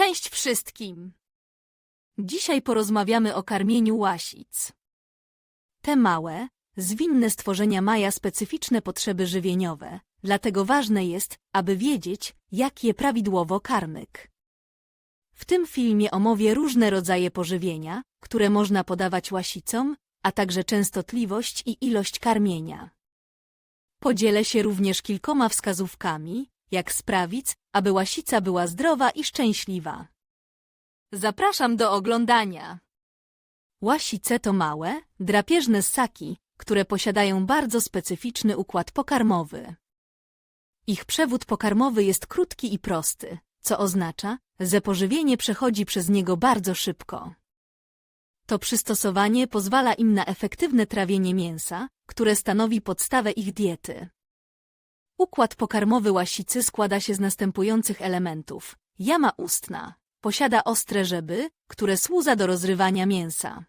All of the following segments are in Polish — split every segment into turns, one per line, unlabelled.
Cześć wszystkim! Dzisiaj porozmawiamy o karmieniu łasic. Te małe, zwinne stworzenia mają specyficzne potrzeby żywieniowe, dlatego ważne jest, aby wiedzieć, jak je prawidłowo karmyk. W tym filmie omówię różne rodzaje pożywienia, które można podawać łasicom, a także częstotliwość i ilość karmienia. Podzielę się również kilkoma wskazówkami, jak sprawić, aby łasica była zdrowa i szczęśliwa. Zapraszam do oglądania. Łasice to małe, drapieżne ssaki, które posiadają bardzo specyficzny układ pokarmowy. Ich przewód pokarmowy jest krótki i prosty, co oznacza, że pożywienie przechodzi przez niego bardzo szybko. To przystosowanie pozwala im na efektywne trawienie mięsa, które stanowi podstawę ich diety. Układ pokarmowy łasicy składa się z następujących elementów. Jama ustna. Posiada ostre żeby, które służą do rozrywania mięsa.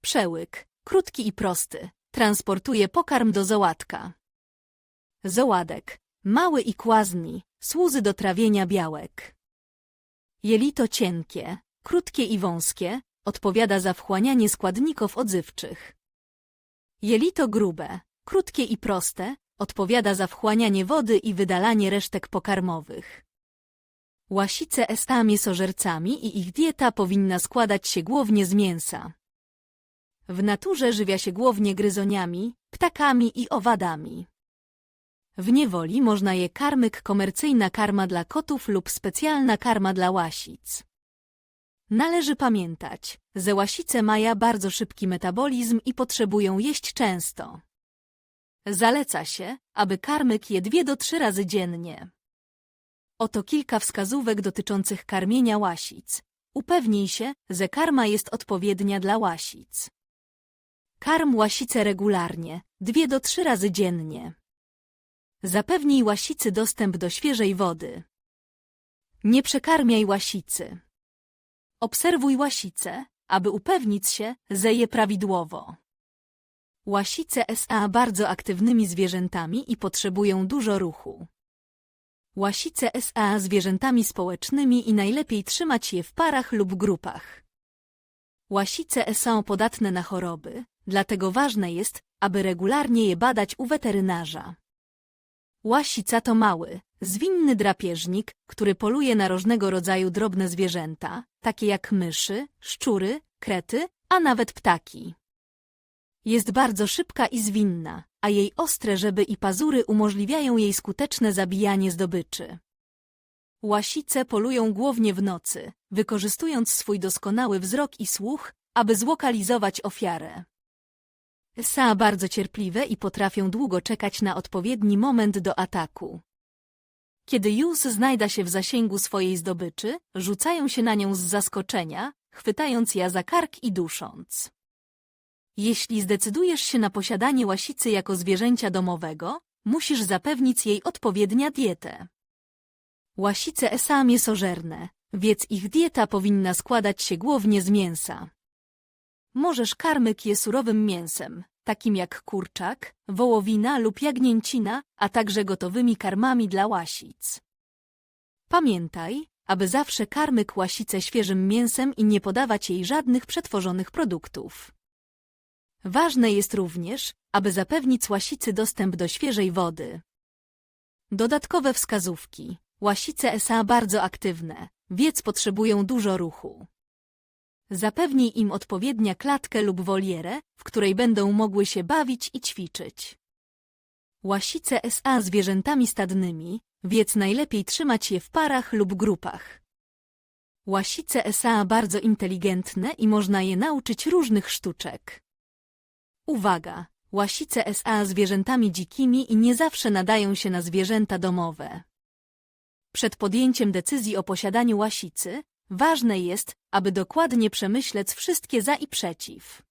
Przełyk. Krótki i prosty. Transportuje pokarm do zołatka. Zoładek. Mały i kłazny. Służy do trawienia białek. Jelito cienkie, krótkie i wąskie, odpowiada za wchłanianie składników odzywczych. Jelito grube, krótkie i proste, odpowiada za wchłanianie wody i wydalanie resztek pokarmowych. Łasice SA mięsożercami i ich dieta powinna składać się głównie z mięsa. W naturze żywia się głównie gryzoniami, ptakami i owadami. W niewoli można je karmyk komercyjna karma dla kotów lub specjalna karma dla łasic. Należy pamiętać, że łasice mają bardzo szybki metabolizm i potrzebują jeść często. Zaleca się, aby karmyk je dwie do trzy razy dziennie. Oto kilka wskazówek dotyczących karmienia łasic. Upewnij się, że karma jest odpowiednia dla łasic. Karm łasice regularnie, dwie do trzy razy dziennie. Zapewnij łasicy dostęp do świeżej wody. Nie przekarmiaj łasicy. Obserwuj łasice, aby upewnić się, że je prawidłowo. Łasice SA bardzo aktywnymi zwierzętami i potrzebują dużo ruchu. Łasice SA zwierzętami społecznymi i najlepiej trzymać je w parach lub grupach. Łasice są podatne na choroby, dlatego ważne jest, aby regularnie je badać u weterynarza. Łasica to mały, zwinny drapieżnik, który poluje na różnego rodzaju drobne zwierzęta, takie jak myszy, szczury, krety, a nawet ptaki. Jest bardzo szybka i zwinna, a jej ostre żeby i pazury umożliwiają jej skuteczne zabijanie zdobyczy. Łasice polują głównie w nocy, wykorzystując swój doskonały wzrok i słuch, aby zlokalizować ofiarę. Sa bardzo cierpliwe i potrafią długo czekać na odpowiedni moment do ataku. Kiedy już znajda się w zasięgu swojej zdobyczy, rzucają się na nią z zaskoczenia, chwytając ja za kark i dusząc. Jeśli zdecydujesz się na posiadanie łasicy jako zwierzęcia domowego, musisz zapewnić jej odpowiednia dietę. Łasice esa mięsożerne, więc ich dieta powinna składać się głównie z mięsa. Możesz karmyk je surowym mięsem, takim jak kurczak, wołowina lub jagnięcina, a także gotowymi karmami dla łasic. Pamiętaj, aby zawsze karmyk łasicę świeżym mięsem i nie podawać jej żadnych przetworzonych produktów. Ważne jest również, aby zapewnić łasicy dostęp do świeżej wody. Dodatkowe wskazówki. Łasice SA bardzo aktywne, więc potrzebują dużo ruchu. Zapewnij im odpowiednia klatkę lub wolierę, w której będą mogły się bawić i ćwiczyć. Łasice SA zwierzętami stadnymi, więc najlepiej trzymać je w parach lub grupach. Łasice SA bardzo inteligentne i można je nauczyć różnych sztuczek. Uwaga! Łasice SA zwierzętami dzikimi i nie zawsze nadają się na zwierzęta domowe. Przed podjęciem decyzji o posiadaniu łasicy, ważne jest, aby dokładnie przemyśleć wszystkie za i przeciw.